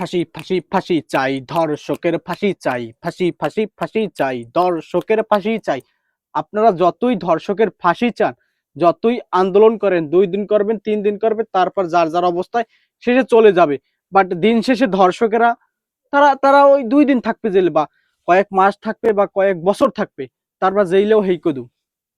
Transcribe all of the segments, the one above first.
ফাঁসি ফাঁসি ফাঁসি চাই, ধর্ষকের ফাঁসি চাই, ফাঁসি ফাঁসি ফাঁসি চাই, ধর্ষকের ফাঁসি চাই। আপনারা যতই ধর্ষকের ফাঁসি চান, যতই আন্দোলন করেন, দুই দিন করবেন, তিন দিন করবেন, তারপর যার যার অবস্থায় শেষে চলে যাবে। বাট দিন শেষে ধর্ষকেরা, তারা তারা ওই দুই দিন থাকবে জেলে বা কয়েক মাস থাকবে বা কয়েক বছর থাকবে, তারপর জেইলেও হেইকদু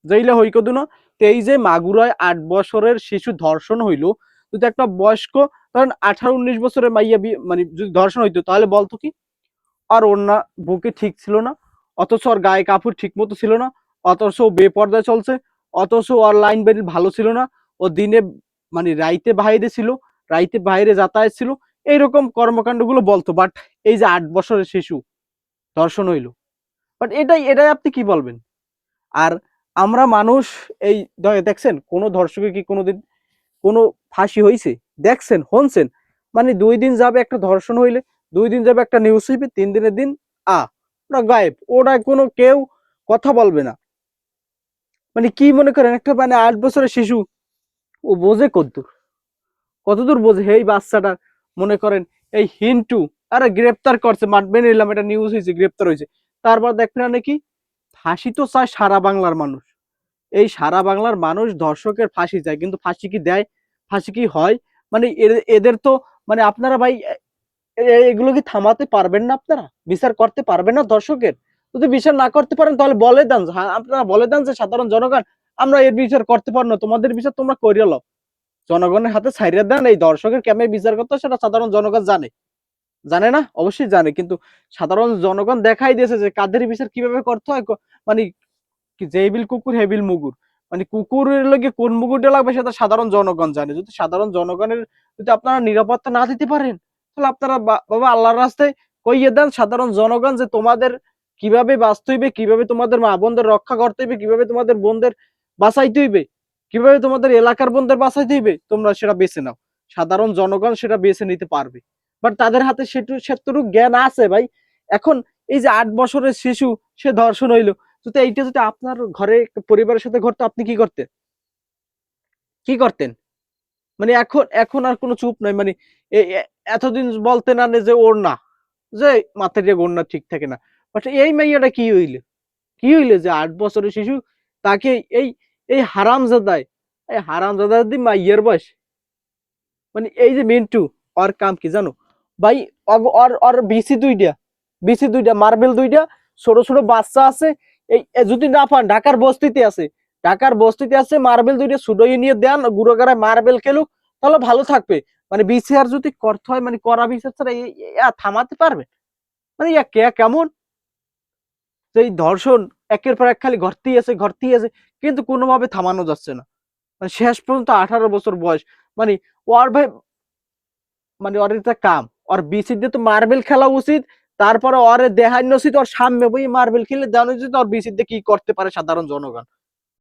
জেইলে হইকদু না তো এই যে মাগুরায় আট বছরের শিশু ধর্ষণ হইল যদি একটা বয়স্ক, ধরেন আঠারো উনিশ বছরের মাইয়া মানে যদি ধর্ষণ হইতো, তাহলে বলতো কি? আর ওর না বুকে ঠিক ছিল না, অথচ ওর গায়ে কাপড় ঠিক মতো ছিল না, অথচ ও বেপর্দায় চলছে, অথচ ওর লাইন বেরিয়ে ভালো ছিল না, ও দিনে মানে রাইতে বাইরে ছিল, রাইতে বাইরে যাতায়াত ছিল। এইরকম কর্মকাণ্ডগুলো বলতো, বাট এই যে আট বছরের শিশু, ধর্ষণ হইল। বাট এটাই এটাই আপনি কি বলবেন? আর আমরা মানুষ, এই দেখছেন, কোনো ধর্ষকে কি কোনোদিন কোনো ফাঁসি হয়েছে দেখছেন, হনছেন। মানে দুই দিন যাবে একটা ধর্ষণ হইলে, দুই দিন যাবে একটা নিউজ হইবে, তিন দিনের দিন, আ, ওরা গায়েব। ওরা কোনো কেউ কথা বলবে না। মানে কি মনে করেন, একটা মানে আট বছরের শিশু, ও বোঝে কতদূর কতদূর বোঝে? এই বাচ্চাটা মনে করেন, এই হিন্টু, আরে গ্রেপ্তার করছে মাঠবে নিলাম, এটা নিউজ হয়েছে গ্রেপ্তার হয়েছে তারপর দেখলেন নাকি, ফাঁসি তো চায় সারা বাংলার মানুষ। এই সারা বাংলার মানুষ ধর্ষকের ফাঁসি চায়, কিন্তু ফাঁসি কি দেয়? ফাঁসি কি হয়? মানে এদের- তো মানে আপনারা ভাই এগুলো কি থামাতে পারবেন না আপনারা? বিচার করতে পারবেন না দর্শকের? যদি বিচার না করতে পারেন তাহলে বলে দেন হ্যাঁ, আপনারা বলে দেন যে সাধারণ জনগণ আমরা এর বিচার করতে পারব না তোমাদের বিচার তোমরা করিয়ে লও। জনগণের হাতে ছাইড়ে দেন এই দর্শকের কেমন বিচার করতে সেটা সাধারণ জনগণ জানে। জানে না? অবশ্যই জানে কিন্তু সাধারণ জনগণ দেখাই দিয়েছে যে কাদের বিচার কীভাবে করতে হয় মানে কি জেবিল কুকুর হেবিল মুগুর। মানে কুকুরের লগে কোন মুগুরটা লাগবে সেটা সাধারণ জনগণ জানে। যদি সাধারণ জনগণের যদি আপনারা নিরাপত্তা না দিতে পারেন, তাহলে আপনারা বাবা আল্লাহর রাস্তায় কইয়ে দেন সাধারণ জনগণ যে তোমাদের কীভাবে বাঁচতে হইবে, কীভাবে তোমাদের মা বোনদের রক্ষা করতে হইবে, কীভাবে তোমাদের বোনদের বাঁচাইতে হইবে, কীভাবে তোমাদের এলাকার বোনদের বাঁচাইতে হইবে, তোমরা সেটা বেছে নাও। সাধারণ জনগণ সেটা বেছে নিতে পারবে। বাট তাদের হাতে সেটু সেটুকু জ্ঞান আছে ভাই। এখন এই যে আট বছরের শিশু, সে ধর্ষণ হইল। যদি এইটা যদি আপনার ঘরে পরিবারের সাথে ঘটতো, আপনি কি করতেন? কি করতেন? মানে এখন এখন আর কোনো চুপ নাই মানে এতদিন বলতেন না যে ওর না, যে মাথায় যে ওর ঠিক থাকে না। বাট এই কি হইলে? কি হইলে যে আট বছরের শিশু, তাকে এই এই হারাম হারামজাদায়, এই হারাম হারামজাদার দি মাইয়ের বয়স। মানে এই যে মিন্টু, ওর কাম কি জানো? ভাই ওর ওর বিসি দুইটা বিসি দুইটা, মার্বেল দুইটা, ছোট ছোট বাচ্চা আছে এই যদি না পান, ঢাকার বস্তিতে আছে। ঢাকার বস্তিতে আছে, মার্বেল দুইটা সুডোই নিয়ে দেন গুড়োগাড়ায় মার্বেল খেলুক, তাহলে ভালো থাকবে। মানে বিচার যদি করতে হয় মানে করা বিচার ছাড়া থামাতে পারবে? মানে ইয়া কে, কেমন? এই ধর্ষণ, একের পর এক খালি ঘরতেই আছে ঘরতেই আছে, কিন্তু কোনোভাবে থামানো যাচ্ছে না। মানে শেষ পর্যন্ত আঠারো বছর বয়স। মানে ওর ভাই মানে ওর কাম। ওর বিসি দিয়ে তো মার্বেল খেলা উচিত তারপরে ওর দেখানো তোর সামনে বই মার্বেল খেলে দেখানো যদি তোর বিসি দিয়ে কি করতে পারে সাধারণ জনগণ।